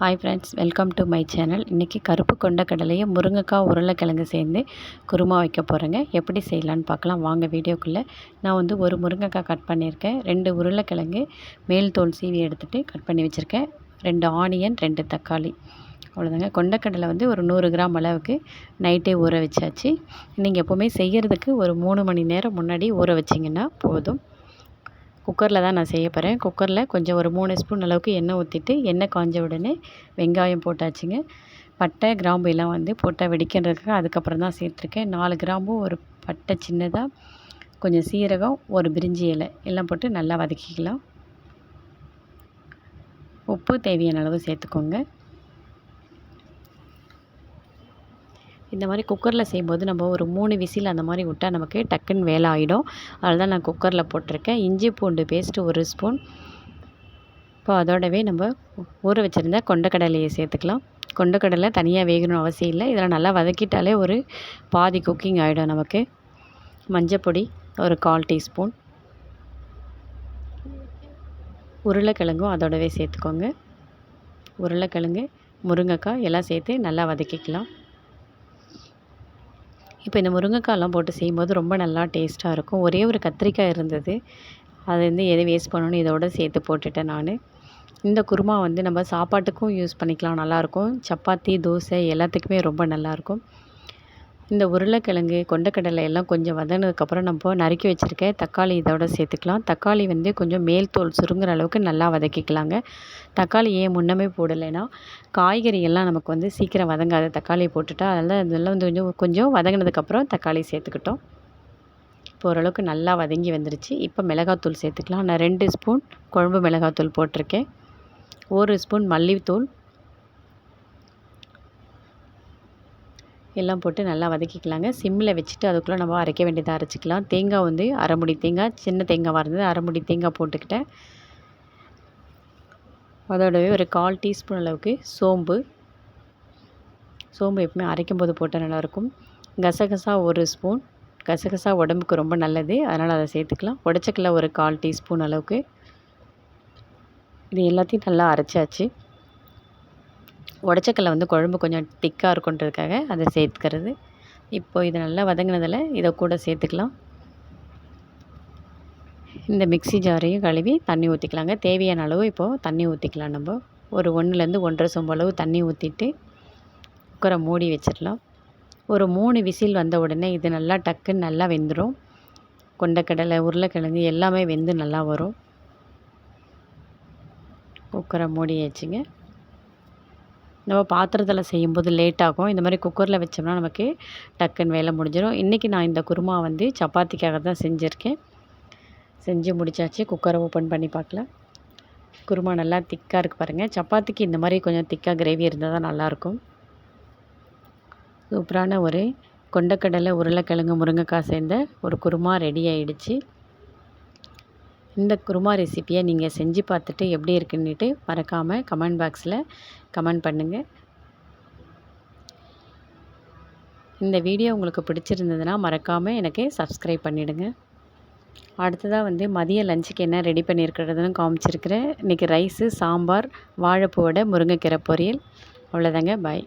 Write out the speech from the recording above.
Hi friends welcome to my channel இன்றைக்கி கருப்பு கொண்ட கடலையை முருங்கைக்காய் உருளைக்கிழங்கு சேர்ந்து குருமா வைக்க போகிறேங்க எப்படி செய்யலான்னு பார்க்கலாம். வாங்க வீடியோக்குள்ளே. நான் வந்து ஒரு முருங்கைக்காய் கட் பண்ணியிருக்கேன். ரெண்டு உருளைக்கிழங்கு மேல் தோல் சீவி எடுத்துகிட்டு கட் பண்ணி வச்சுருக்கேன். ரெண்டு ஆனியன் ரெண்டு தக்காளி. அவ்வளோதாங்க கொண்டக்கடலை வந்து ஒரு நூறு கிராம் அளவுக்கு நைட்டே ஊற வச்சாச்சு. நீங்கள் எப்போவுமே செய்கிறதுக்கு ஒரு மூணு மணி நேரம் முன்னாடி ஊற வச்சிங்கன்னா போதும். குக்கரில் தான் நான் செய்ய போகிறேன் குக்கரில் கொஞ்சம் ஒரு மூணு ஸ்பூன் அளவுக்கு எண்ணெய் ஊற்றிட்டு எண்ணெய் காஞ்ச உடனே வெங்காயம் போட்டாச்சுங்க. பட்டை கிராம்பு எல்லாம் வந்து போட்டால் வெடிக்கிறதுக்காக அதுக்கப்புறம் தான் சேர்த்துருக்கேன். நாலு கிராம்பும் ஒரு பட்டை சின்னதாக கொஞ்சம் சீரகம் ஒரு பிரிஞ்சி இலை எல்லாம் போட்டு நல்லா வதக்கிக்கலாம். உப்பு தேவையான அளவு சேர்த்துக்கோங்க. இந்த மாதிரி குக்கரில் செய்யும்போது நம்ம ஒரு மூணு விசில் அந்த மாதிரி விட்டால் நமக்கு டக்குன்னு வேலை ஆகிடும் அதில் தான் நான் குக்கரில் போட்டிருக்கேன். இஞ்சி பூண்டு பேஸ்ட்டு ஒரு ஸ்பூன் இப்போ அதோடவே நம்ம ஊற வச்சுருந்த கொண்டக்கடலையை சேர்த்துக்கலாம். கொண்டக்கடலை தனியாக வேகணும் அவசியம் இல்லை. இதில் நல்லா வதக்கிட்டாலே ஒரு பாதி குக்கிங் ஆகிடும் நமக்கு. மஞ்சப்பொடி ஒரு கால் டீஸ்பூன். உருளைக்கிழங்கும் அதோடவே சேர்த்துக்கோங்க. உருளைக்கிழங்கு முருங்கைக்காய் எல்லாம் சேர்த்து நல்லா வதக்கிக்கலாம். இப்போ இந்த முருங்கைக்காய்லாம் போட்டு செய்யும்போது ரொம்ப நல்லா டேஸ்ட்டாக இருக்கும். ஒரே ஒரு கத்திரிக்காய் இருந்தது. அது வந்து எது வேஸ்ட் பண்ணணும் இதோட சேர்த்து போட்டுட்டேன் நான். இந்த குருமா வந்து நம்ம சாப்பாட்டுக்கும் யூஸ் பண்ணிக்கலாம் நல்லாயிருக்கும் சப்பாத்தி தோசை எல்லாத்துக்குமே ரொம்ப நல்லாயிருக்கும் இந்த உருளைக்கிழங்கு கொண்டக்கடலை எல்லாம் கொஞ்சம் வதங்கினதுக்கப்புறம் நம்ம நறுக்கி வச்சுருக்கேன். தக்காளி இதோட சேர்த்துக்கலாம். தக்காளி வந்து கொஞ்சம் மேல் தோல் சுருங்குற அளவுக்கு நல்லா வதக்கிக்கலாங்க. தக்காளி ஏன் முன்னமே போடலைன்னா காய்கறி எல்லாம் நமக்கு வந்து சீக்கிரம் வதங்காது. தக்காளி போட்டுட்டா அதெல்லாம் இதெல்லாம் வந்து கொஞ்சம் கொஞ்சம் வதங்கினதுக்கப்புறம் தக்காளி சேர்த்துக்கிட்டோம். இப்போ ஓரளவுக்கு நல்லா வதங்கி வந்துருச்சு. இப்போ மிளகாத்தூள் சேர்த்துக்கலாம். நான் ரெண்டு ஸ்பூன் குழம்பு மிளகாத்தூள் போட்டிருக்கேன். ஒரு ஸ்பூன் மல்லித்தூள் எல்லாம் போட்டு நல்லா வதக்கிக்கலாங்க. சிம்மில் வச்சுட்டு அதுக்குள்ளே நம்ம அரைக்க வேண்டியதாக அரைச்சிக்கலாம். தேங்காய் வந்து அரைமுடி தேங்காய் சின்ன தேங்காவாக இருந்தது அரைமுடி தேங்காய் போட்டுக்கிட்டேன். அதோடவே ஒரு கால் டீஸ்பூன் அளவுக்கு சோம்பு. சோம்பு எப்பவுமே அரைக்கும் போது போட்டால் நல்லாயிருக்கும். கசகசா ஒரு ஸ்பூன். கசகசா உடம்புக்கு ரொம்ப நல்லது. அதனால் அதை சேர்த்துக்கலாம். உடச்சக்கல்ல ஒரு கால் டீஸ்பூன் அளவுக்கு. இது எல்லாத்தையும் நல்லா அரைச்சாச்சு. உடச்சக்கல்ல வந்து குழம்பு கொஞ்சம் திக்காக இருக்குன்றதுக்காக அதை சேர்த்துக்கிறது. இப்போது இது நல்லா வதங்கினதில் இதை கூட சேர்த்துக்கலாம். இந்த மிக்சி ஜாரையும் கழுவி தண்ணி ஊற்றிக்கலாங்க தேவையான அளவு இப்போது தண்ணி ஊற்றிக்கலாம் நம்ம. ஒரு ஒன்றுலேருந்து ஒன்றரை சொம்பு அளவு தண்ணி ஊற்றிட்டு குக்கரை மூடி வச்சிடலாம். ஒரு மூணு விசில் வந்த உடனே இது நல்லா டக்குன்னு நல்லா வெந்துடும் கொண்டக்கடலை உருளைக்கிழங்கு எல்லாமே வெந்து நல்லா வரும். குக்கரை மூடி வச்சுங்க நம்ம பாத்திரத்தில் செய்யும்போது லேட் ஆகும் இந்த மாதிரி குக்கரில் வச்சோம்னா நமக்கு டக்குன்னு வேலை முடிஞ்சிடும் இன்றைக்கி நான் இந்த குருமா வந்து சப்பாத்திக்காக தான் செஞ்சுருக்கேன். செஞ்சு முடித்தாச்சு குக்கரை ஓப்பன் பண்ணி பார்க்கலாம். குருமா நல்லா திக்காக இருக்குது பாருங்கள் சப்பாத்திக்கு இந்த மாதிரி கொஞ்சம் திக்காக கிரேவி இருந்தால் தான் நல்லாயிருக்கும். சூப்பரான ஒரு கொண்டக்கடலை உருளைக்கிழங்கு முருங்கைக்காய் சேர்ந்த ஒரு குருமா ரெடி ஆகிடுச்சு இந்த குருமா ரெசிப்பியை நீங்கள் செஞ்சு பார்த்துட்டு எப்படி இருக்குன்னுட்டு மறக்காமல் கமெண்ட் பாக்ஸில் கமெண்ட் பண்ணுங்கள் இந்த வீடியோ உங்களுக்கு பிடிச்சிருந்ததுன்னா மறக்காமல் எனக்கு சப்ஸ்கிரைப் பண்ணிவிடுங்க அடுத்ததாக வந்து மதிய லஞ்சுக்கு என்ன ரெடி பண்ணியிருக்கிறதுன்னு காமிச்சிருக்கிறேன். இன்றைக்கி ரைஸு சாம்பார் வாழைப்பூ வடை முருங்கைக்கீரை பொரியல். அவ்வளோதாங்க. பாய்